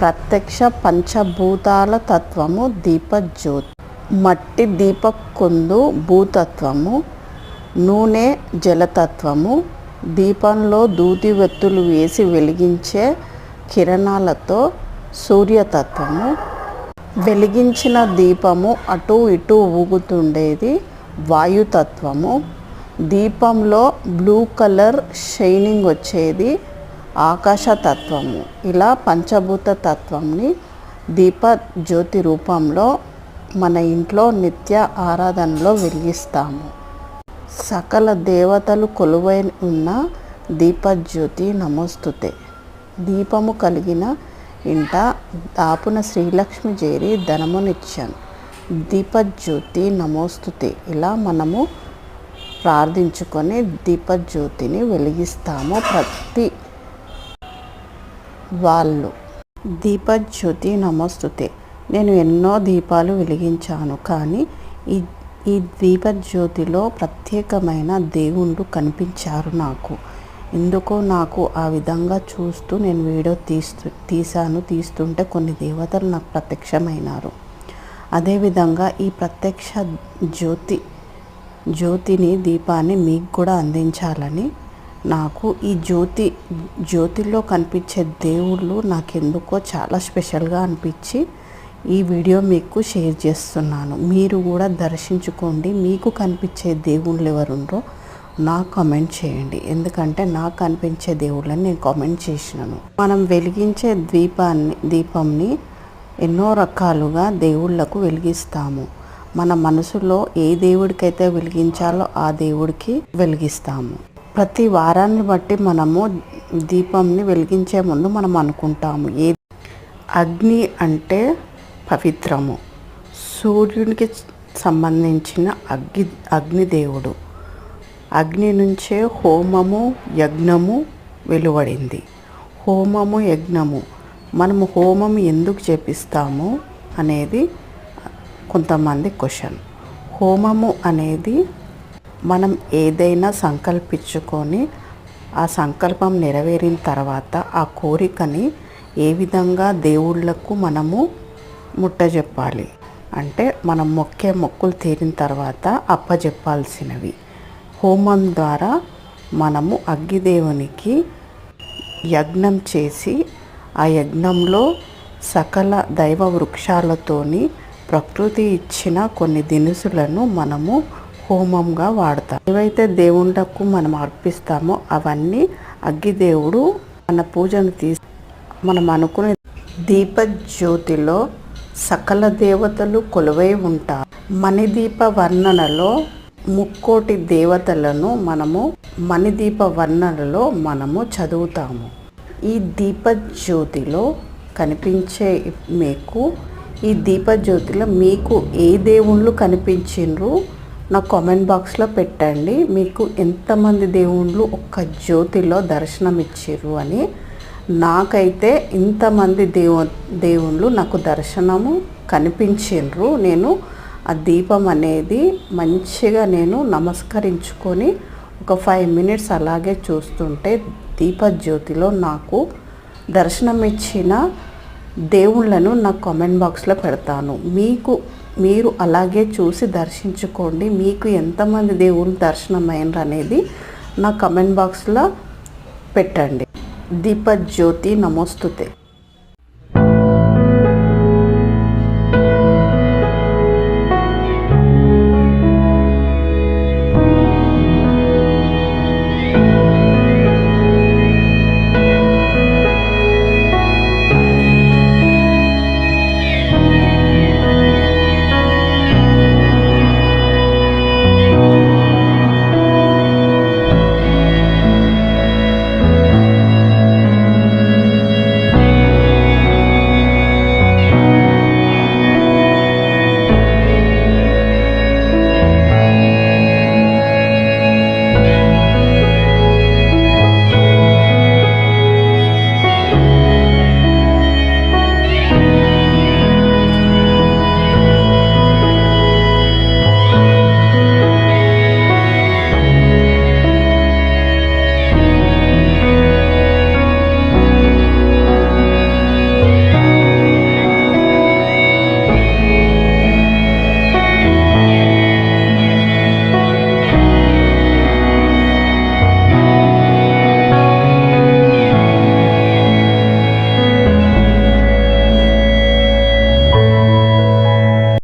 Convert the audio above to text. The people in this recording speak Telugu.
ప్రత్యక్ష పంచభూతాల తత్వము దీపజ్యోతి. మట్టి దీపకుందు భూతత్వము నూనె జలతత్వము దీపంలో దూతి వెత్తులు వేసి వెలిగించే కిరణాలతో సూర్యతత్వము. వెలిగించిన దీపము అటు ఇటు ఊగుతుండేది వాయుతత్వము. దీపంలో బ్లూ కలర్ షైనింగ్ వచ్చేది ఆకాశతత్వము. ఇలా పంచభూత తత్వంని దీప జ్యోతి రూపంలో మన ఇంట్లో నిత్య ఆరాధనలో వెలిగిస్తాము. సకల దేవతలు కొలువై ఉన్న దీపజ్యోతి నమోస్తుతే. దీపము కలిగిన ఇంట దాపున శ్రీలక్ష్మి చేరి ధనమునిచ్చాను. దీపజ్యోతి నమోస్తుతే. ఇలా మనము ప్రార్థించుకొని దీపజ్యోతిని వెలిగిస్తాము. ప్రతి వాళ్ళు. దీపజ్యోతి నమోస్తుతే. నేను ఎన్నో దీపాలు వెలిగించాను. కానీ ఈ ఈ దీపజ్యోతిలో ప్రత్యేకమైన దేవుళ్ళు కనిపించారు నాకు. ఎందుకో నాకు ఆ విధంగా చూస్తూ నేను వీడియో తీస్తూ తీశాను. తీస్తుంటే కొన్ని దేవతలు నాకు ప్రత్యక్షమైనారు. అదేవిధంగా ఈ ప్రత్యక్ష జ్యోతి జ్యోతిని దీపాన్ని మీకు కూడా అందించాలని నాకు ఈ జ్యోతి జ్యోతిలో కనిపించే దేవుళ్ళు నాకెందుకో చాలా స్పెషల్గా అనిపించి ఈ వీడియో మీకు షేర్ చేస్తున్నాను. మీరు కూడా దర్శించుకోండి. మీకు కనిపించే దేవుళ్ళు ఎవరుండో నాకు కామెంట్ చేయండి. ఎందుకంటే నాకు కనిపించే దేవుళ్ళని నేను కామెంట్ చేసినాను. మనం వెలిగించే దీపాన్ని దీపంని ఎన్నో రకాలుగా దేవుళ్ళకు వెలిగిస్తాము. మన మనసులో ఏ దేవుడికైతే వెలిగించాలో ఆ దేవుడికి వెలిగిస్తాము. ప్రతి వారాన్ని బట్టి మనము దీపంని వెలిగించే ముందు మనం అనుకుంటాము. ఏ అగ్ని అంటే పవిత్రము. సూర్యునికి సంబంధించిన అగ్ని అగ్నిదేవుడు. అగ్ని నుంచే హోమము యజ్ఞము వెలువడింది. హోమము యజ్ఞము. మనము హోమం ఎందుకు చేపిస్తాము అనేది కొంతమంది క్వశ్చన్. హోమము అనేది మనం ఏదైనా సంకల్పించుకొని ఆ సంకల్పం నెరవేరిన తర్వాత ఆ కోరికని ఏ విధంగా దేవుళ్ళకు మనము ముట్టజెప్పాలి? అంటే మనం మొక్కే మొక్కులు తీరిన తర్వాత అప్పజెప్పాల్సినవి. హోమం ద్వారా మనము అగ్గిదేవునికి యజ్ఞం చేసి ఆ యజ్ఞంలో సకల దైవ వృక్షాలతోని ప్రకృతి ఇచ్చిన కొన్ని దినుసులను మనము హోమంగా వాడతాం. ఏవైతే దేవుండకు మనం అర్పిస్తామో అవన్నీ అగ్గిదేవుడు మన పూజను తీసి మనం అనుకునే దీపజ్యోతిలో సకల దేవతలు కొలువై ఉంటారు. మణిదీప వర్ణనలో ముక్కోటి దేవతలను మనము మణిదీప వర్ణనలో మనము చదువుతాము. ఈ దీపజ్యోతిలో కనిపించే మీకు ఈ దీపజ్యోతిలో మీకు ఏ దేవుళ్ళు కనిపించిండ్రు? నా కామెంట్ బాక్స్లో పెట్టండి. మీకు ఎంతమంది దేవుళ్ళు ఒక్క జ్యోతిలో దర్శనం ఇచ్చిర్రు అని. నాకైతే ఇంతమంది దేవు దేవుళ్ళు నాకు దర్శనము కనిపించిండ్రు నేను ఆ దీపం అనేది మంచిగా నేను నమస్కరించుకొని ఒక ఫైవ్ మినిట్స్ అలాగే చూస్తుంటే దీపజ్యోతిలో నాకు దర్శనం ఇచ్చిన దేవుళ్ళను నా కామెంట్ బాక్స్లో పెడతాను. మీకు మీరు అలాగే చూసి దర్శించుకోండి. మీకు ఎంతమంది దేవుళ్ళు దర్శనమైనరు అనేది నా కమెంట్ బాక్స్లో పెట్టండి. దీపజ్యోతి నమోస్తుతే.